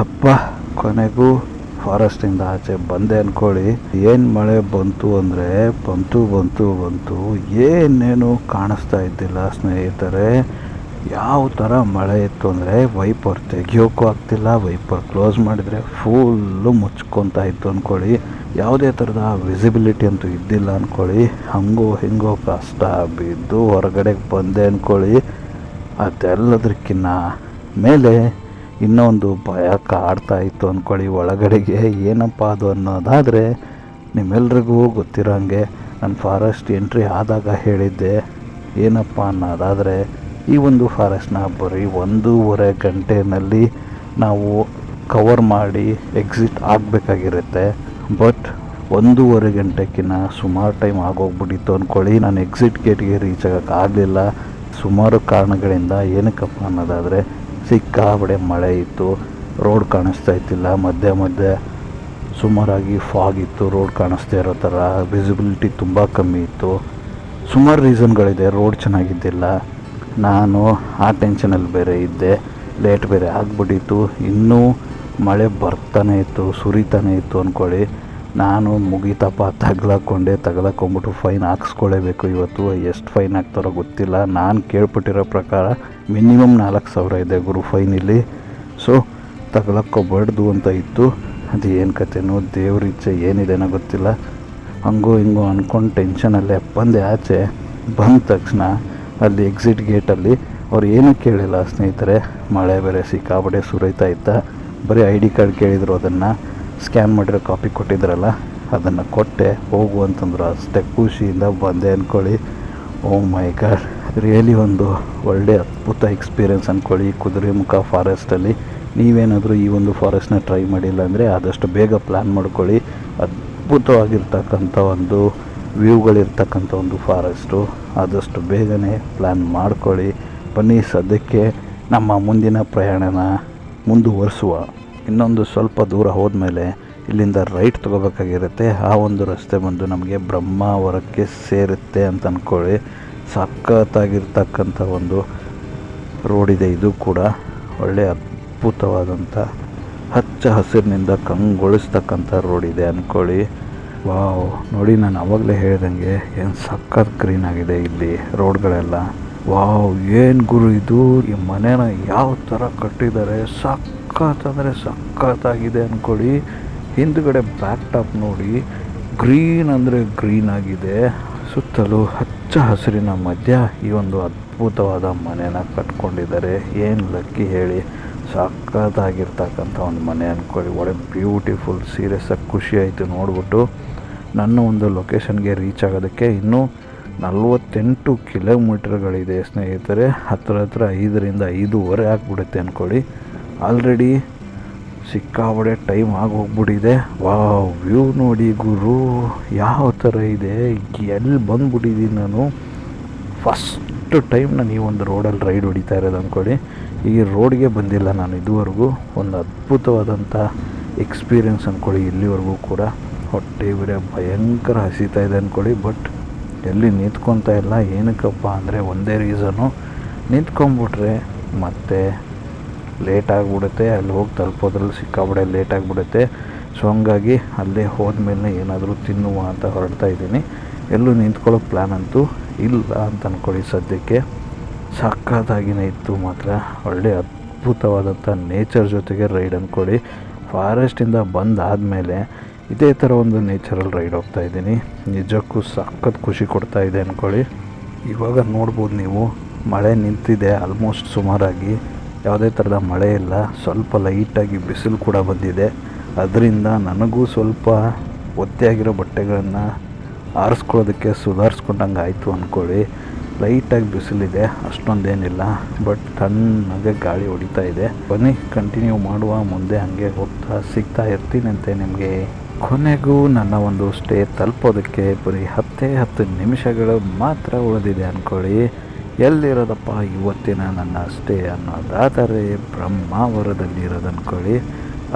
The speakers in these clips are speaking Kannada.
ಅಪ್ಪ, ಕೊನೆಗೂ ಫಾರೆಸ್ಟಿಂದ ಆಚೆ ಬಂದೆ ಅಂದ್ಕೊಳ್ಳಿ ಏನು ಮಳೆ ಬಂತು ಅಂದರೆ ಬಂತು ಬಂತು ಬಂತು. ಏನೇನು ಕಾಣಿಸ್ತಾ ಇದ್ದಿಲ್ಲ ಸ್ನೇಹಿತರೆ. ಯಾವ ಥರ ಮಳೆ ಇತ್ತು ಅಂದರೆ ವೈಪರ್ ತೆಗಿಯೋಕ್ಕೂ ಆಗ್ತಿಲ್ಲ, ವೈಪರ್ ಕ್ಲೋಸ್ ಮಾಡಿದರೆ ಫುಲ್ಲು ಮುಚ್ಕೊತಾ ಇತ್ತು ಅಂದ್ಕೊಳ್ಳಿ ಯಾವುದೇ ಥರದ ವಿಸಿಬಿಲಿಟಿ ಅಂತೂ ಇದ್ದಿಲ್ಲ ಅಂದ್ಕೊಳ್ಳಿ ಹಂಗೋ ಹಿಂಗೋ ಕಷ್ಟ ಬಿದ್ದು ಹೊರಗಡೆಗೆ ಬಂದೆ ಅಂದ್ಕೊಳ್ಳಿ ಅದೆಲ್ಲದಕ್ಕಿನ್ನ ಮೇಲೆ ಇನ್ನೊಂದು ಭಯ ಕಾಡ್ತಾ ಇತ್ತು ಅಂದ್ಕೊಳ್ಳಿ ಒಳಗಡೆಗೆ. ಏನಪ್ಪ ಅದು ಅನ್ನೋದಾದರೆ ನಿಮ್ಮೆಲ್ರಿಗೂ ಗೊತ್ತಿರೋಂಗೆ ನಾನು ಫಾರೆಸ್ಟ್ ಎಂಟ್ರಿ ಆದಾಗ ಹೇಳಿದ್ದೆ. ಏನಪ್ಪ ಅನ್ನೋದಾದರೆ ಈ ಒಂದು ಫಾರೆಸ್ಟ್ನ ಬರೀ ಒಂದೂವರೆ ಗಂಟೆನಲ್ಲಿ ನಾವು ಕವರ್ ಮಾಡಿ ಎಕ್ಸಿಟ್ ಆಗಬೇಕಾಗಿರುತ್ತೆ. ಬಟ್ ಒಂದೂವರೆ ಗಂಟೆಕ್ಕಿಂತ ಸುಮಾರು ಟೈಮ್ ಆಗೋಗ್ಬಿಟ್ಟಿತ್ತು ಅಂದ್ಕೊಳ್ಳಿ ನಾನು ಎಕ್ಸಿಟ್ ಗೇಟ್ಗೆ ರೀಚ್ ಆಗೋಕ್ಕಾಗಲಿಲ್ಲ. ಸುಮಾರು ಕಾರಣಗಳಿಂದ ಏನಕ್ಕಪ್ಪ ಅನ್ನೋದಾದರೆ ಸಿಕ್ಕಾಬಡೆ ಮಳೆ ಇತ್ತು, ರೋಡ್ ಕಾಣಿಸ್ತಾ ಇತ್ತಿಲ್ಲ ಮಧ್ಯೆ ಮಧ್ಯೆ ಸುಮಾರಾಗಿ ಫಾಗ್ ಇತ್ತು, ರೋಡ್ ಕಾಣಿಸ್ತಾ ಇರೋ ಥರ. ವಿಸಿಬಿಲಿಟಿ ತುಂಬ ಕಮ್ಮಿ ಇತ್ತು. ಸುಮಾರು ರೀಸನ್ಗಳಿದೆ ರೋಡ್ ಚೆನ್ನಾಗಿದ್ದಿಲ್ಲ. ನಾನು ಆ ಟೆನ್ಷನಲ್ಲಿ ಬೇರೆ ಇದ್ದೆ ಲೇಟ್ ಬೇರೆ ಆಗಿಬಿಟ್ಟಿತ್ತು. ಇನ್ನೂ ಮಳೆ ಬರ್ತಾನೆ ಇತ್ತು, ಸುರಿತಾನೆ ಇತ್ತು ಅಂದ್ಕೊಳ್ಳಿ ನಾನು ಮುಗಿತಪ್ಪ, ತಗ್ಲಾಕೊಂಡೆ ತಗ್ಲಾಕೊಂಬಿಟ್ಟು ಫೈನ್ ಹಾಕ್ಸ್ಕೊಳ್ಳೇಬೇಕು ಇವತ್ತು ಎಷ್ಟು ಫೈನ್ ಹಾಕ್ತಾರೋ ಗೊತ್ತಿಲ್ಲ. ನಾನು ಕೇಳ್ಪಟ್ಟಿರೋ ಪ್ರಕಾರ ಮಿನಿಮಮ್ ನಾಲ್ಕು ಸಾವಿರ ಇದೆ ಗುರು ಫೈನ್ ಇಲ್ಲಿ ಸೊ ತಗ್ಲಾಕ್ಕೋಬಾರ್ದು ಅಂತ ಇತ್ತು. ಅದು ಏನು ಕತೆನೋ ದೇವ್ರ ಇಚ್ಛೆ ಏನಿದೆನೋ ಗೊತ್ತಿಲ್ಲ. ಹಂಗೋ ಹಿಂಗೋ ಅಂದ್ಕೊಂಡು ಟೆನ್ಷನಲ್ಲಿ ಬಂದೆ ಆಚೆ. ಬಂದ ತಕ್ಷಣ ಅಲ್ಲಿ ಎಕ್ಸಿಟ್ ಗೇಟಲ್ಲಿ ಅವ್ರು ಏನೂ ಕೇಳಿಲ್ಲ ಸ್ನೇಹಿತರೆ. ಮಳೆ ಬೇರೆ ಸಿಕ್ಕಾಬಡೆ ಸುರೈತಾ ಇತ್ತ. ಬರೀ ಐ ಡಿ ಕಾರ್ಡ್ ಕೇಳಿದ್ರು ಅದನ್ನು. ಸ್ಕ್ಯಾನ್ ಮಾಡಿರೋ ಕಾಪಿ ಕೊಟ್ಟಿದ್ರಲ್ಲ, ಅದನ್ನು ಕೊಟ್ಟೆ. ಹೋಗು ಅಂತಂದ್ರು, ಅಷ್ಟೇ ಖುಷಿಯಿಂದ ಬಂದೆ ಅಂದ್ಕೊಳ್ಳಿ ಓ ಮೈ ಗಾಡ್ ರಿಯಲಿ ಒಂದು ಒಳ್ಳೆಯ ಅದ್ಭುತ ಎಕ್ಸ್ಪೀರಿಯೆನ್ಸ್ ಅಂದ್ಕೊಳ್ಳಿ ಕುದುರೆಮುಖ ಫಾರೆಸ್ಟಲ್ಲಿ ನೀವೇನಾದರೂ ಈ ಒಂದು ಫಾರೆಸ್ಟ್ನ ಟ್ರೈ ಮಾಡಿಲ್ಲ ಅಂದರೆ ಆದಷ್ಟು ಬೇಗ ಪ್ಲ್ಯಾನ್ ಮಾಡ್ಕೊಳ್ಳಿ. ಅದ್ಭುತವಾಗಿರ್ತಕ್ಕಂಥ ಒಂದು ವ್ಯೂಗಳಿರ್ತಕ್ಕಂಥ ಒಂದು ಫಾರೆಸ್ಟು ಆದಷ್ಟು ಬೇಗನೆ ಪ್ಲ್ಯಾನ್ ಮಾಡ್ಕೊಳ್ಳಿ. ಬನ್ನಿ, ಸದ್ಯಕ್ಕೆ ನಮ್ಮ ಮುಂದಿನ ಪ್ರಯಾಣನ ಮುಂದುವರಿಸುವ. ಇನ್ನೊಂದು ಸ್ವಲ್ಪ ದೂರ ಹೋದ್ಮೇಲೆ ಇಲ್ಲಿಂದ ರೈಟ್ ತಗೋಬೇಕಾಗಿರುತ್ತೆ. ಆ ಒಂದು ರಸ್ತೆ ಬಂದು ನಮಗೆ ಬ್ರಹ್ಮಾವರಕ್ಕೆ ಸೇರುತ್ತೆ ಅಂತ ಅಂದ್ಕೊಳ್ಳಿ ಸಖತ್ತಾಗಿರ್ತಕ್ಕಂಥ ಒಂದು ರೋಡ್ ಇದೆ ಇದು ಕೂಡ. ಒಳ್ಳೆಯ ಅದ್ಭುತವಾದಂಥ ಹಚ್ಚ ಹಸಿರಿನಿಂದ ಕಂಗೊಳಿಸ್ತಕ್ಕಂಥ ರೋಡ್ ಇದೆ ಅಂದ್ಕೊಳ್ಳಿ ವಾವ್, ನೋಡಿ ನಾನು ಅವಾಗಲೇ ಹೇಳ್ದಂಗೆ ಏನು ಸಖತ್ ಗ್ರೀನ್ ಆಗಿದೆ ಇಲ್ಲಿ ರೋಡ್ಗಳೆಲ್ಲ. ವಾವ್, ಏನು ಗುರು ಇದು? ಈ ಮನೇನ ಯಾವ ಥರ ಕಟ್ಟಿದ್ದಾರೆ? ಸಖತ್ ಅಂದರೆ ಸಖತ್ತಾಗಿದೆ ಅಂದ್ಕೊಳ್ಳಿ ಹಿಂದ್ಗಡೆ ಬ್ಯಾಕ್ ಟಾಪ್ ನೋಡಿ, ಗ್ರೀನ್ ಅಂದರೆ ಗ್ರೀನ್ ಆಗಿದೆ. ಸುತ್ತಲೂ ಹಚ್ಚ ಹಸಿರಿನ ಮಧ್ಯ ಈ ಒಂದು ಅದ್ಭುತವಾದ ಮನೆನ ಕಟ್ಕೊಂಡಿದ್ದಾರೆ. ಏನು ಲಕ್ಕಿ ಹೇಳಿ, ಸಖತ್ತಾಗಿರ್ತಕ್ಕಂಥ ಒಂದು ಮನೆ ಅಂದ್ಕೊಳ್ಳಿ ಒಳ್ಳೆ ಬ್ಯೂಟಿಫುಲ್ ಸೀರಿಯಸ್ಸಾಗಿ ಖುಷಿ ಆಯಿತು ನೋಡ್ಬಿಟ್ಟು ನನ್ನ ಒಂದು ಲೊಕೇಶನ್ಗೆ ರೀಚ್ ಆಗೋದಕ್ಕೆ ಇನ್ನೂ ನಲ್ವತ್ತೆಂಟು ಕಿಲೋಮೀಟ್ರ್ಗಳಿದೆ ಸ್ನೇಹಿತರೆ. ಹತ್ರ ಹತ್ರ ಐದರಿಂದ ಐದೂವರೆ ಆಗಿಬಿಡುತ್ತೆ ಅಂದ್ಕೊಳ್ಳಿ ಆಲ್ರೆಡಿ ಸಿಕ್ಕಾಬಡೆ ಟೈಮ್ ಆಗೋಗ್ಬಿಟ್ಟಿದೆ. ವಾವ್ ವ್ಯೂ ನೋಡಿ ಗುರು, ಯಾವ ಥರ ಇದೆ? ಎಲ್ಲಿ ಬಂದ್ಬಿಟ್ಟಿದ್ದೀನಿ ನಾನು? ಫಸ್ಟ್ ಟೈಮ್ ನಾನು ಈ ಒಂದು ರೋಡಲ್ಲಿ ರೈಡ್ ಹೊಡಿತಾ ಇರೋದು ಅಂದ್ಕೊಳ್ಳಿ ಈ ರೋಡ್ಗೆ ಬಂದಿಲ್ಲ ನಾನು ಇದುವರೆಗೂ. ಒಂದು ಅದ್ಭುತವಾದಂಥ ಎಕ್ಸ್ಪೀರಿಯೆನ್ಸ್ ಅಂದ್ಕೊಳ್ಳಿ ಇಲ್ಲಿವರೆಗೂ ಕೂಡ. ಹೊಟ್ಟೆ ಬೇರೆ ಭಯಂಕರ ಹಸಿತಾ ಇದೆ ಅಂದ್ಕೊಳ್ಳಿ ಬಟ್ ಎಲ್ಲಿ ನಿಂತ್ಕೊತಾ ಇಲ್ಲ. ಏನಕ್ಕಪ್ಪ ಅಂದರೆ ಒಂದೇ ರೀಸನು ನಿಂತ್ಕೊಂಬಿಟ್ರೆ ಮತ್ತೆ ಲೇಟ್ ಆಗಿಬಿಡುತ್ತೆ ಅಲ್ಲಿ ಹೋಗಿ ತಲುಪೋದ್ರಲ್ಲಿ ಸಿಕ್ಕಾಬಡೆ ಲೇಟ್ ಆಗಿಬಿಡುತ್ತೆ ಸೊ ಹಂಗಾಗಿ ಅಲ್ಲೇ ಹೋದ್ಮೇಲೆ ಏನಾದರೂ ತಿನ್ನುವ ಅಂತ ಹೊರಡ್ತಾ ಇದ್ದೀನಿ. ಎಲ್ಲೂ ನಿಂತ್ಕೊಳ್ಳೋ ಪ್ಲ್ಯಾನ್ ಅಂತೂ ಇಲ್ಲ ಅಂತ ಅಂದ್ಕೊಳ್ಳಿ ಸದ್ಯಕ್ಕೆ. ಸಖತ್ತಾಗಿನೇ ಇತ್ತು ಮಾತ್ರ. ಒಳ್ಳೆ ಅದ್ಭುತವಾದಂಥ ನೇಚರ್ ಜೊತೆಗೆ ರೈಡ್ ಅಂದ್ಕೊಳ್ಳಿ ಫಾರೆಸ್ಟಿಂದ ಬಂದಾದಮೇಲೆ ಇದೇ ಥರ ಒಂದು ನೇಚರಲ್ ರೈಡ್ ಹೋಗ್ತಾ ಇದ್ದೀನಿ. ನಿಜಕ್ಕೂ ಸಖತ್ ಖುಷಿ ಕೊಡ್ತಾ ಇದೆ ಅಂದ್ಕೊಳ್ಳಿ ಇವಾಗ ನೋಡ್ಬೋದು ನೀವು, ಮಳೆ ನಿಂತಿದೆ ಆಲ್ಮೋಸ್ಟ್ ಸುಮಾರಾಗಿ. ಯಾವುದೇ ಥರದ ಮಳೆ ಇಲ್ಲ, ಸ್ವಲ್ಪ ಲೈಟಾಗಿ ಬಿಸಿಲು ಕೂಡ ಬಂದಿದೆ. ಅದರಿಂದ ನನಗೂ ಸ್ವಲ್ಪ ಒತ್ತೆಯಾಗಿರೋ ಬಟ್ಟೆಗಳನ್ನು ಆರಿಸ್ಕೊಳ್ಳೋದಕ್ಕೆ ಸುಧಾರಿಸ್ಕೊಂಡಂಗೆ ಆಯಿತು ಅಂದ್ಕೊಳ್ಳಿ ಲೈಟಾಗಿ ಬಿಸಿಲಿದೆ, ಅಷ್ಟೊಂದೇನಿಲ್ಲ. ಬಟ್ ತಣ್ಣಗೆ ಗಾಳಿ ಹೊಡಿತಾ ಇದೆ. ಬನ್ನಿ ಕಂಟಿನ್ಯೂ ಮಾಡುವ, ಮುಂದೆ ಹಾಗೆ ಹೋಗ್ತಾ ಸಿಗ್ತಾ ಇರ್ತೀನಂತೆ ನಿಮಗೆ. ಕೊನೆಗೂ ನನ್ನ ಒಂದು ಸ್ಟೇ ತಲುಪೋದಕ್ಕೆ ಬರೀ ಹತ್ತೇ ಹತ್ತು ನಿಮಿಷಗಳು ಮಾತ್ರ ಉಳಿದಿದೆ ಅಂದ್ಕೊಳ್ಳಿ ಎಲ್ಲಿರೋದಪ್ಪ ಇವತ್ತಿನ ನನ್ನ ಸ್ಟೇ ಅನ್ನೋದಾದರೆ ಬ್ರಹ್ಮಾವರದಲ್ಲಿ ಅಂದ್ಕೊಳ್ಳಿ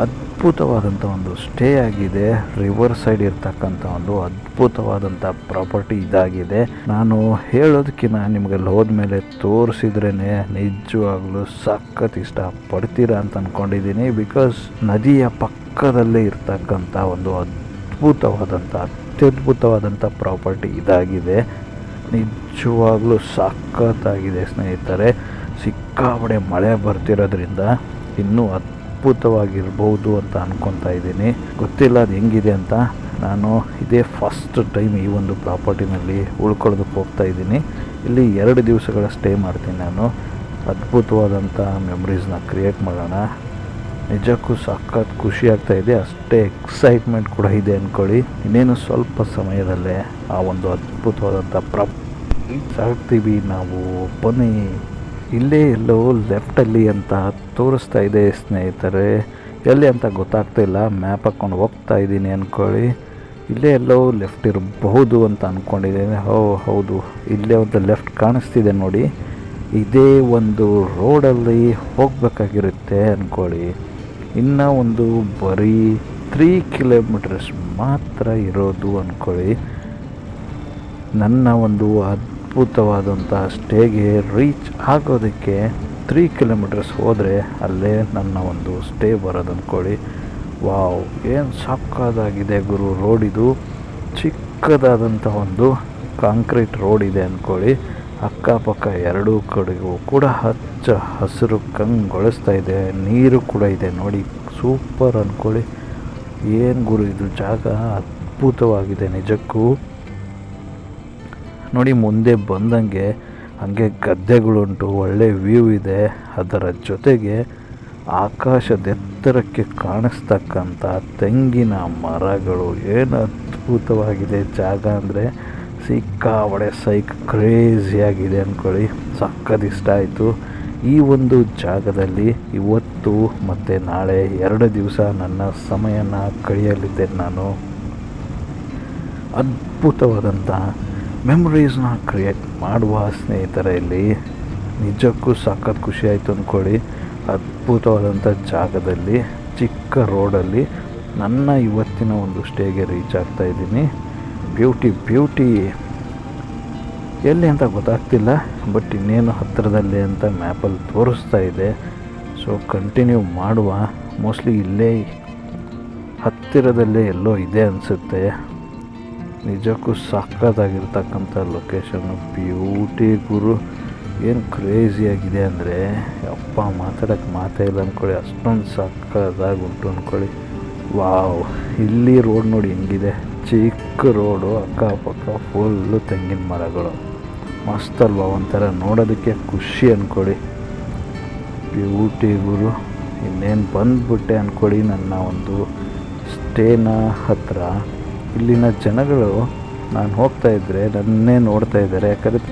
ಅದ್ಭುತವಾದಂಥ ಒಂದು ಸ್ಟೇ ಆಗಿದೆ. ರಿವರ್ ಸೈಡ್ ಇರ್ತಕ್ಕಂಥ ಒಂದು ಅದ್ಭುತವಾದಂಥ ಪ್ರಾಪರ್ಟಿ ಇದಾಗಿದೆ. ನಾನು ಹೇಳೋದಕ್ಕಿಂತ ನಿಮಗೆ ಅಲ್ಲಿ ಹೋದ್ಮೇಲೆ ತೋರಿಸಿದ್ರೇ ನಿಜವಾಗ್ಲೂ ಸಖತ್ ಇಷ್ಟ ಪಡ್ತೀರಾ ಅಂತ ಅಂದ್ಕೊಂಡಿದ್ದೀನಿ ಬಿಕಾಸ್ ನದಿಯ ಪಕ್ಕದಲ್ಲೇ ಇರ್ತಕ್ಕಂಥ ಒಂದು ಅದ್ಭುತವಾದಂಥ, ಅತ್ಯದ್ಭುತವಾದಂಥ ಪ್ರಾಪರ್ಟಿ ಇದಾಗಿದೆ. ನಿಜವಾಗ್ಲೂ ಸಖತ್ತಾಗಿದೆ, ಸ್ನೇಹಿತರೆ. ಸಿಕ್ಕಾಪಡೆ ಮಳೆ ಬರ್ತಿರೋದ್ರಿಂದ ಇನ್ನೂ ಅದ್ಭುತವಾಗಿರ್ಬೋದು ಅಂತ ಅನ್ಕೊತಾ ಇದ್ದೀನಿ. ಗೊತ್ತಿಲ್ಲ ಅದು ಹೆಂಗಿದೆ ಅಂತ. ನಾನು ಇದೇ ಫಸ್ಟ್ ಟೈಮ್ ಈ ಒಂದು ಪ್ರಾಪರ್ಟಿನಲ್ಲಿ ಉಳ್ಕೊಳ್ಳೋದಕ್ಕೆ ಹೋಗ್ತಾ ಇದ್ದೀನಿ. ಇಲ್ಲಿ ಎರಡು ದಿವಸಗಳ ಸ್ಟೇ ಮಾಡ್ತೀನಿ ನಾನು. ಅದ್ಭುತವಾದಂಥ ಮೆಮ್ರೀಸ್ನ ಕ್ರಿಯೇಟ್ ಮಾಡೋಣ. ನಿಜಕ್ಕೂ ಸಖತ್ ಖುಷಿ ಆಗ್ತಾ ಇದೆ. ಅಷ್ಟೇ ಎಕ್ಸೈಟ್ಮೆಂಟ್ ಕೂಡ ಇದೆ ಅಂದ್ಕೊಳ್ಳಿ ಇನ್ನೇನು ಸ್ವಲ್ಪ ಸಮಯದಲ್ಲೇ ಆ ಒಂದು ಅದ್ಭುತವಾದಂಥ ಪ್ರ ಸಾಗ್ತೀವಿ ನಾವು ಬನ್ನಿ. ಇಲ್ಲೇ ಎಲ್ಲೋ ಲೆಫ್ಟಲ್ಲಿ ಅಂತ ತೋರಿಸ್ತಾ ಇದೆ ಸ್ನೇಹಿತರೆ. ಎಲ್ಲಿ ಅಂತ ಗೊತ್ತಾಗ್ತಾ ಇಲ್ಲ. ಮ್ಯಾಪ್ ಹಾಕ್ಕೊಂಡು ಹೋಗ್ತಾ ಇದ್ದೀನಿ ಅಂದ್ಕೊಳ್ಳಿ ಇಲ್ಲೇ ಎಲ್ಲೋ ಲೆಫ್ಟ್ ಇರಬಹುದು ಅಂತ ಅಂದ್ಕೊಂಡಿದ್ದೀನಿ ಹೋ ಹೌದು. ಇಲ್ಲೇ ಒಂದು ಲೆಫ್ಟ್ ಕಾಣಿಸ್ತಿದೆ ನೋಡಿ. ಇದೇ ಒಂದು ರೋಡಲ್ಲಿ ಹೋಗಬೇಕಾಗಿರುತ್ತೆ ಅಂದ್ಕೊಳ್ಳಿ ಇನ್ನು ಒಂದು ಬರೀ ತ್ರೀ ಕಿಲೋಮೀಟರ್ಸ್ ಮಾತ್ರ ಇರೋದು ಅಂದ್ಕೊಳ್ಳಿ ನನ್ನ ಒಂದು ಅದ್ಭುತವಾದಂಥ ಸ್ಟೇಗೆ ರೀಚ್ ಆಗೋದಕ್ಕೆ ತ್ರೀ ಕಿಲೋಮೀಟರ್ಸ್ ಹೋದರೆ ಅಲ್ಲೇ ನನ್ನ ಒಂದು ಸ್ಟೇ ಬರೋದು ಅಂದ್ಕೊಳ್ಳಿ ವಾವ್, ಏನು ಸಕ್ಕದಾಗಿದೆ ಗುರು ರೋಡಿದು ಚಿಕ್ಕದಾದಂಥ ಒಂದು ಕಾಂಕ್ರೀಟ್ ರೋಡ್ ಇದೆ ಅಂದ್ಕೊಳ್ಳಿ ಅಕ್ಕಪಕ್ಕ ಎರಡೂ ಕಡೆಗೂ ಕೂಡ ಹಚ್ಚ ಹಸಿರು ಕಂಗೊಳಿಸ್ತಾ ಇದೆ. ನೀರು ಕೂಡ ಇದೆ. ನೋಡಿ, ಸೂಪರ್ ಅಂದ್ಕೊಳ್ಳಿ ಏನು ಗುರು ಇದು? ಜಾಗ ಅದ್ಭುತವಾಗಿದೆ ನಿಜಕ್ಕೂ. ನೋಡಿ, ಮುಂದೆ ಬಂದಂಗೆ ಹಂಗೆ ಗದ್ದೆಗಳುಂಟು, ಒಳ್ಳೆ ವ್ಯೂ ಇದೆ. ಅದರ ಜೊತೆಗೆ ಆಕಾಶದೆತ್ತರಕ್ಕೆ ಕಾಣಿಸ್ತಕ್ಕಂಥ ತೆಂಗಿನ ಮರಗಳು. ಏನು ಅದ್ಭುತವಾಗಿದೆ ಜಾಗ ಅಂದರೆ. ಸಿಕ್ಕಾಬಡೆ ಸೈಕ್ ಕ್ರೇಜಿಯಾಗಿದೆ ಅಂದ್ಕೊಳ್ಳಿ ಸಕ್ಕತ್ ಇಷ್ಟ ಆಯಿತು. ಈ ಒಂದು ಜಾಗದಲ್ಲಿ ಇವತ್ತು ಮತ್ತು ನಾಳೆ ಎರಡು ದಿವಸ ನನ್ನ ಸಮಯನ ಕಳೆಯಲಿದ್ದೇನೆ ನಾನು. ಅದ್ಭುತವಾದಂಥ ಮೆಮೊರೀಸ್ನ ಕ್ರಿಯೇಟ್ ಮಾಡುವ ಸ್ನೇಹಿತರ ಇಲ್ಲಿ ನಿಜಕ್ಕೂ ಸಖತ್ ಖುಷಿ ಆಯಿತು ಅಂದ್ಕೊಳ್ಳಿ ಅದ್ಭುತವಾದಂಥ ಜಾಗದಲ್ಲಿ, ಚಿಕ್ಕ ರೋಡಲ್ಲಿ ನನ್ನ ಇವತ್ತಿನ ಒಂದು ಸ್ಟೇಗೆ ರೀಚ್ ಆಗ್ತಾ ಇದ್ದೀನಿ. Beauty beauty. ಎಲ್ಲಿ ಅಂತ ಗೊತ್ತಾಗ್ತಿಲ್ಲ, ಬಟ್ ಇನ್ನೇನು ಹತ್ತಿರದಲ್ಲಿ ಅಂತ ಮ್ಯಾಪಲ್ಲಿ ತೋರಿಸ್ತಾ ಇದೆ. ಸೊ ಕಂಟಿನ್ಯೂ ಮಾಡುವ. ಮೋಸ್ಟ್ಲಿ ಇಲ್ಲೇ ಹತ್ತಿರದಲ್ಲೇ ಎಲ್ಲೋ ಇದೆ ಅನಿಸುತ್ತೆ. ನಿಜಕ್ಕೂ ಸಕ್ಕತ್ತಾಗಿರ್ತಕ್ಕಂಥ ಲೊಕೇಶನ್ನು ಬ್ಯೂಟಿ ಗುರು, ಏನು ಕ್ರೇಜಿಯಾಗಿದೆ ಅಂದರೆ ಅಪ್ಪ ಮಾತಾಡೋಕ್ಕೆ ಮಾತೇ ಇಲ್ಲ ಅಂದ್ಕೊಳ್ಳಿ ಅಷ್ಟೊಂದು ಸಕ್ಕದಾಗಿ ಉಂಟು ಅಂದ್ಕೊಳ್ಳಿ ವಾವ್ ಇಲ್ಲಿ ರೋಡ್ ನೋಡಿ ಹೆಂಗಿದೆ. ಚಿಕ್ಕ ರೋಡು, ಅಕ್ಕಪಕ್ಕ ಫುಲ್ಲು ತೆಂಗಿನ ಮರಗಳು. ಮಸ್ತ್ ಅಲ್ವಾ ಒಂಥರ ನೋಡೋದಕ್ಕೆ ಖುಷಿ ಅಂದ್ಕೊಳ್ಳಿ ಬ್ಯೂಟಿ ಗುರು, ಇನ್ನೇನು ಬಂದ್ಬಿಟ್ಟೆ ಅಂದ್ಕೊಳ್ಳಿ ನನ್ನ ಒಂದು ಸ್ಟೇನ ಹತ್ರ. ಇಲ್ಲಿನ ಜನಗಳು ನಾನು ಹೋಗ್ತಾ ಇದ್ದರೆ ನನ್ನೇ ನೋಡ್ತಾ ಇದ್ದಾರೆ. ಯಾಕಂದರೆ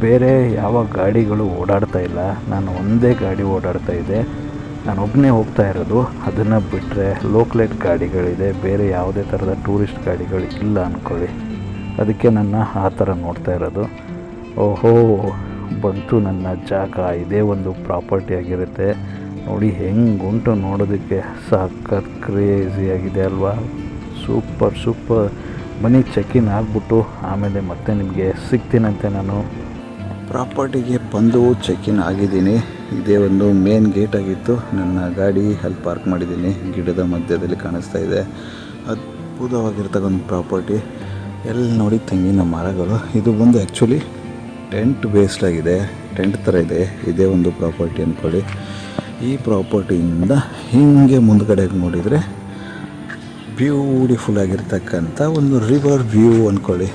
ಬೇರೆ ಯಾವ ಗಾಡಿಗಳು ಓಡಾಡ್ತಾ ಇಲ್ಲ. ನಾನು ಒಂದೇ ಗಾಡಿ ಓಡಾಡ್ತಾ ಇದೆ ನಾನು ಒಬ್ಬನೇ ಹೋಗ್ತಾ ಇರೋದು, ಅದನ್ನು ಬಿಟ್ಟರೆ ಲೋಕ್ಲೆಟ್ ಗಾಡಿಗಳಿದೆ, ಬೇರೆ ಯಾವುದೇ ಥರದ ಟೂರಿಸ್ಟ್ ಗಾಡಿಗಳು ಇಲ್ಲ ಅಂದ್ಕೊಳ್ಳಿ ಅದಕ್ಕೆ ನನ್ನ ಆ ಥರ ನೋಡ್ತಾ ಇರೋದು. ಓಹೋ, ಬಂತು ನನ್ನ ಜಾಗ. ಇದೇ ಒಂದು ಪ್ರಾಪರ್ಟಿ ಆಗಿರುತ್ತೆ. ನೋಡಿ, ಹೆಂಗುಂಟು ನೋಡೋದಕ್ಕೆ ಸಖತ್ ಕ್ರೇಜಿಯಾಗಿದೆ ಅಲ್ವಾ? ಸೂಪರ್ ಸೂಪರ್ ಮನಿ ಚೆಕ್-ಇನ್ ಆಗಿಬಿಟ್ಟು ಆಮೇಲೆ ಮತ್ತೆ ನಿಮಗೆ ಸಿಗ್ತೀನಂತೆ ನಾನು. ಪ್ರಾಪರ್ಟಿಗೆ ಬಂದು ಚೆಕ್-ಇನ್ ಆಗಿದ್ದೀನಿ. ಇದೇ ಒಂದು ಮೇನ್ ಗೇಟ್ ಆಗಿತ್ತು. ನನ್ನ ಗಾಡಿ ಅಲ್ಲಿ ಪಾರ್ಕ್ ಮಾಡಿದ್ದೀನಿ. ಗಿಡದ ಮಧ್ಯದಲ್ಲಿ ಕಾಣಿಸ್ತಾ ಇದೆ. ಅದ್ಭುತವಾಗಿರ್ತಕ್ಕಂಥ ಪ್ರಾಪರ್ಟಿ ಎಲ್ಲಿ ನೋಡಿ ತೆಂಗಿನ ಮರಗಳು. ಇದು ಬಂದು ಆ್ಯಕ್ಚುಲಿ ಟೆಂಟ್ ಬೇಸ್ಡ್ ಆಗಿದೆ. ಟೆಂಟ್ ಥರ ಇದೆ. ಇದೇ ಒಂದು ಪ್ರಾಪರ್ಟಿ ಅಂದ್ಕೊಳ್ಳಿ ಈ ಪ್ರಾಪರ್ಟಿಯಿಂದ ಹೀಗೆ ಮುಂದ್ಗಡೆಗೆ ನೋಡಿದರೆ ಬ್ಯೂಟಿಫುಲ್ ಆಗಿರ್ತಕ್ಕಂಥ ಒಂದು ರಿವರ್ ವ್ಯೂ ಅಂದ್ಕೊಳ್ಳಿ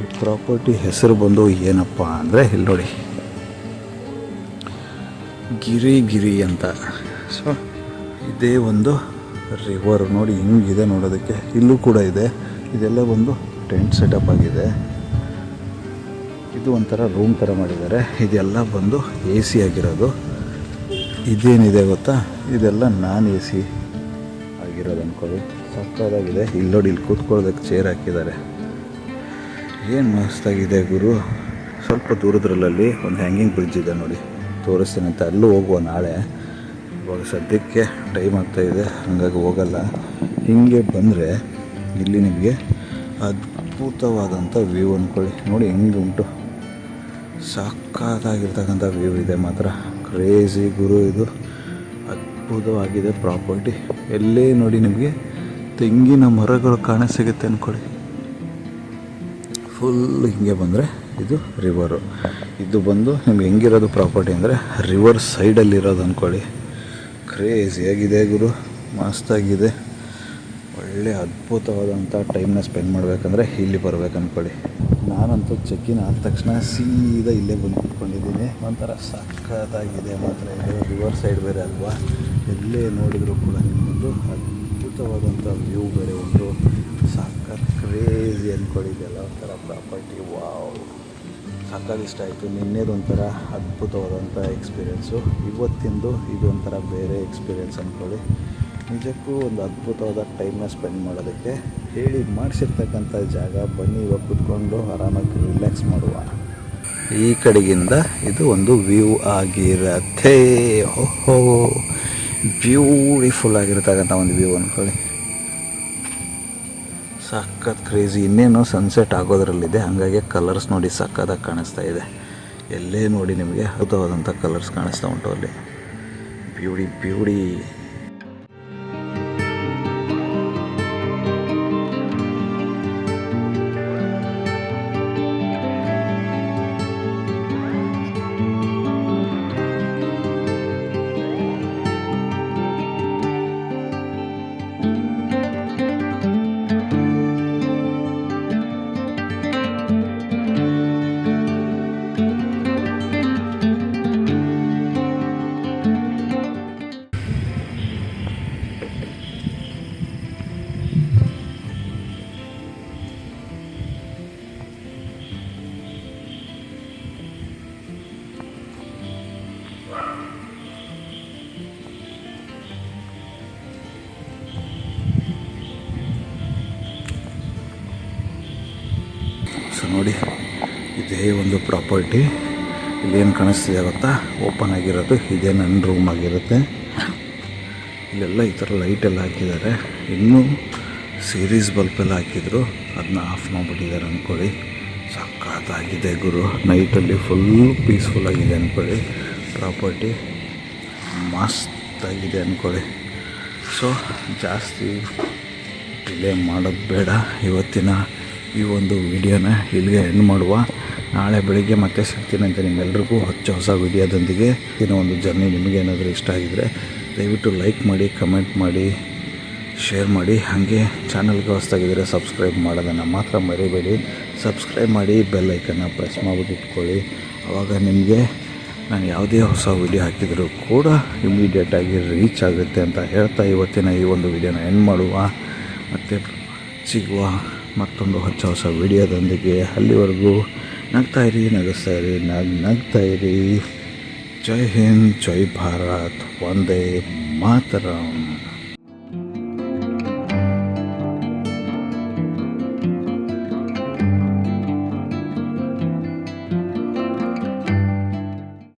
ಈ ಪ್ರಾಪರ್ಟಿ ಹೆಸರು ಬಂದು ಏನಪ್ಪ ಅಂದರೆ ಇಲ್ಲಿ ನೋಡಿ ಗಿರಿ ಗಿರಿ ಅಂತ. ಸೊ ಇದೇ ಒಂದು ರಿವರ್ ನೋಡಿ ಹಿಂಗಿದೆ ನೋಡೋದಕ್ಕೆ. ಇಲ್ಲೂ ಕೂಡ ಇದೆ. ಇದೆಲ್ಲ ಒಂದು ಟೆಂಟ್ ಸೆಟಪ್ ಆಗಿದೆ. ಇದು ಒಂಥರ ರೂಮ್ ಥರ ಮಾಡಿದ್ದಾರೆ. ಇದೆಲ್ಲ ಬಂದು ಎ ಸಿ ಆಗಿರೋದು. ಇದೇನಿದೆ ಗೊತ್ತಾ? ಇದೆಲ್ಲ ನಾನ್ ಎ ಸಿ ಆಗಿರೋದು ಅಂದ್ಕೊಳ್ಳಿ ಸಕ್ಕದಾಗಿದೆ ಇಲ್ಲಿ ನೋಡಿ, ಇಲ್ಲಿ ಕೂತ್ಕೊಳ್ಳೋದಕ್ಕೆ ಚೇರ್ ಹಾಕಿದ್ದಾರೆ. ಏನು ಮಸ್ತಾಗಿದೆ ಗುರು. ಸ್ವಲ್ಪ ದೂರದ್ರಲ್ಲಿ ಒಂದು ಹ್ಯಾಂಗಿಂಗ್ ಬ್ರಿಡ್ಜ್ ಇದೆ ನೋಡಿ. ತೋರಿಸ್ತೀನಿ ಅಂತ ಅಲ್ಲೂ ಹೋಗುವ ನಾಳೆ. ಇವಾಗ ಸದ್ಯಕ್ಕೆ ಟೈಮ್ ಇದೆ, ಹಾಗಾಗಿ ಹೋಗಲ್ಲ. ಹೀಗೆ ಬಂದರೆ ಇಲ್ಲಿ ನಿಮಗೆ ಅದ್ಭುತವಾದಂಥ ವ್ಯೂ ಅಂದ್ಕೊಳ್ಳಿ ನೋಡಿ ಹೆಂಗೆ ಉಂಟು. ಸಾಕಾದಾಗಿರ್ತಕ್ಕಂಥ ವ್ಯೂ ಇದೆ ಮಾತ್ರ. ಕ್ರೇಜಿ ಗುರು ಇದು. ಅದ್ಭುತವಾಗಿದೆ ಪ್ರಾಪರ್ಟಿ ಎಲ್ಲೇ ನೋಡಿ ನಿಮಗೆ ತೆಂಗಿನ ಮರಗಳು ಕಾಣ ಸಿಗುತ್ತೆ ಅಂದ್ಕೊಳ್ಳಿ ಫುಲ್ ಹಿಂಗೆ ಬಂದರೆ ಇದು ರಿವರು ಇದು ಬಂದು ನಿಮ್ಗೆ ಹೆಂಗಿರೋದು ಪ್ರಾಪರ್ಟಿ ಅಂದರೆ ರಿವರ್ ಸೈಡಲ್ಲಿರೋದು ಅಂದ್ಕೊಳ್ಳಿ ಕ್ರೇಜಿಯಾಗಿದೆ ಗುರು ಮಸ್ತಾಗಿದೆ ಒಳ್ಳೆ ಅದ್ಭುತವಾದಂಥ ಟೈಮ್ನ ಸ್ಪೆಂಡ್ ಮಾಡಬೇಕಂದ್ರೆ ಇಲ್ಲಿ ಬರ್ಬೇಕು ಅಂದ್ಕೊಳ್ಳಿ ನಾನಂತೂ ಚೆಕ್ಕಿನ ಆದ ತಕ್ಷಣ ಸೀದಾ ಇಲ್ಲೇ ಬಂದು ಕೂತ್ಕೊಂಡಿದ್ದೀನಿ. ಒಂಥರ ಸಖತ್ತಾಗಿದೆ ಮಾತ್ರ ಇದು. ರಿವರ್ ಸೈಡ್ ಬೇರೆ ಅಲ್ವಾ? ಎಲ್ಲೇ ನೋಡಿದರೂ ಕೂಡ ನಿಮ್ಮೊಂದು ಅದ್ಭುತವಾದಂಥ ವ್ಯೂ ಬೇರೆ ಒಂದು ಸಖತ್ ಕ್ರೇಜಿ ಅಂದ್ಕೊಳ್ಳಿದೆಯಲ್ಲ ಒಂಥರ ಪ್ರಾಪರ್ಟಿ ವಾವ್ ಸಖತ್ ಇಷ್ಟ ಆಯಿತು ನಿನ್ನೆದೊಂಥರ ಅದ್ಭುತವಾದಂಥ ಎಕ್ಸ್ಪೀರಿಯೆನ್ಸು ಇವತ್ತಿಂದು ಇದು ಒಂಥರ ಬೇರೆ ಎಕ್ಸ್ಪೀರಿಯೆನ್ಸ್ ಅಂದ್ಕೊಳ್ಳಿ ನಿಜಕ್ಕೂ ಒಂದು ಅದ್ಭುತವಾದ ಟೈಮ್ನ ಸ್ಪೆಂಡ್ ಮಾಡೋದಕ್ಕೆ ಹೇಳಿ ಮಾಡಿಸಿರ್ತಕ್ಕಂಥ ಜಾಗ ಬನ್ನಿ, ಇವಾಗ ಕುತ್ಕೊಂಡು ಆರಾಮಾಗಿ ರಿಲ್ಯಾಕ್ಸ್ ಮಾಡುವ. ಈ ಕಡೆಗಿಂದ ಇದು ಒಂದು ವ್ಯೂ ಆಗಿರತ್ತೆ. ಓಹೋ ಬ್ಯೂಟಿಫುಲ್ ಆಗಿರ್ತಕ್ಕಂಥ ಒಂದು ವ್ಯೂ ಅಂದ್ಕೊಳ್ಳಿ ಸಖತ್ ಕ್ರೇಜಿ ಇನ್ನೇನು ಸನ್ಸೆಟ್ ಆಗೋದ್ರಲ್ಲಿದೆ. ಹಾಗಾಗಿ ಕಲರ್ಸ್ ನೋಡಿ ಸಖತ್ತಾಗಿ ಕಾಣಿಸ್ತಾ ಇದೆ. ಎಲ್ಲೇ ನೋಡಿ ನಿಮಗೆ ಅದ್ಭುತವಾದಂಥ ಕಲರ್ಸ್ ಕಾಣಿಸ್ತಾ ಉಂಟು ಅಲ್ಲಿ. ಬ್ಯೂಟಿ ಬ್ಯೂಟಿ ನೋಡಿ. ಇದೇ ಒಂದು ಪ್ರಾಪರ್ಟಿ. ಇಲ್ಲೇನು ಕಾಣಿಸ್ತಿದೆ ಗೊತ್ತಾ? ಓಪನ್ ಆಗಿರೋದು. ಇದೇ ನನ್ನ ರೂಮ್ ಆಗಿರುತ್ತೆ. ಇಲ್ಲೆಲ್ಲ ಈ ಥರ ಲೈಟೆಲ್ಲ ಹಾಕಿದ್ದಾರೆ. ಇನ್ನೂ ಸೀರೀಸ್ ಬಲ್ಪೆಲ್ಲ ಹಾಕಿದ್ರು. ಅದನ್ನ ಆಫ್ ಮಾಡಿಬಿಟ್ಟಿದ್ದಾರೆ ಅಂದ್ಕೊಳ್ಳಿ. ಸಖತ್ತಾಗಿದೆ ಗುರು. ನೈಟಲ್ಲಿ ಫುಲ್ ಪೀಸ್ಫುಲ್ ಆಗಿದೆ ಅಂದ್ಕೊಳ್ಳಿ. ಪ್ರಾಪರ್ಟಿ ಮಸ್ತಾಗಿದೆ ಅಂದ್ಕೊಳ್ಳಿ. ಸೊ ಜಾಸ್ತಿ ಡಿಲೇ ಮಾಡೋದು ಬೇಡ. ಇವತ್ತಿನ ಈ ಒಂದು ವಿಡಿಯೋನ ಇಲ್ಲಿಗೆ ಎಂಡ್ ಮಾಡುವ. ನಾಳೆ ಬೆಳಿಗ್ಗೆ ಮತ್ತೆ ಸಿಗ್ತೀನಿ ಅಂತ ನಿಮ್ಮೆಲ್ರಿಗೂ ಹೊಚ್ಚ ಹೊಸ ವಿಡಿಯೋದೊಂದಿಗೆ. ಇನ್ನೂ ಒಂದು ಜರ್ನಿ ನಿಮಗೆ ಏನಾದರೂ ಇಷ್ಟ ಆಗಿದರೆ ದಯವಿಟ್ಟು ಲೈಕ್ ಮಾಡಿ ಕಮೆಂಟ್ ಮಾಡಿ ಶೇರ್ ಮಾಡಿ. ಹಾಗೆ ಚಾನಲ್ಗೆ ಹೊಸ್ದಾಗಿದ್ದರೆ ಸಬ್ಸ್ಕ್ರೈಬ್ ಮಾಡೋದನ್ನು ಮಾತ್ರ ಮರಿಬೇಡಿ. ಸಬ್ಸ್ಕ್ರೈಬ್ ಮಾಡಿ ಬೆಲ್ ಐಕನ್ನ ಪ್ರೆಸ್ ಮಾಡಿಬಿಟ್ಟು ಇಟ್ಕೊಳ್ಳಿ. ಆವಾಗ ನಿಮಗೆ ನಾನು ಯಾವುದೇ ಹೊಸ ವಿಡಿಯೋ ಹಾಕಿದರೂ ಕೂಡ ಇಮಿಡಿಯೇಟಾಗಿ ರೀಚ್ ಆಗುತ್ತೆ ಅಂತ ಹೇಳ್ತಾ ಇವತ್ತಿನ ಈ ಒಂದು ವಿಡಿಯೋನ ಎಂಡ್ ಮಾಡುವ. ಮತ್ತು ಸಿಗುವ ಮತ್ತೊಂದು ಹೊಸ ಹೊಸ ವಿಡಿಯೋದೊಂದಿಗೆ ಅಲ್ಲಿವರೆಗೂ ನಗ್ತಾ ಇರಿ, ನಗಿಸ್ತಾ ಇರಿ, ನಗ್, ನಗ್ತಾ ಇರಿ. ಜೈ ಹಿಂದ್, ಜೈ ಭಾರತ್, ವಂದೇ ಮಾತರಂ.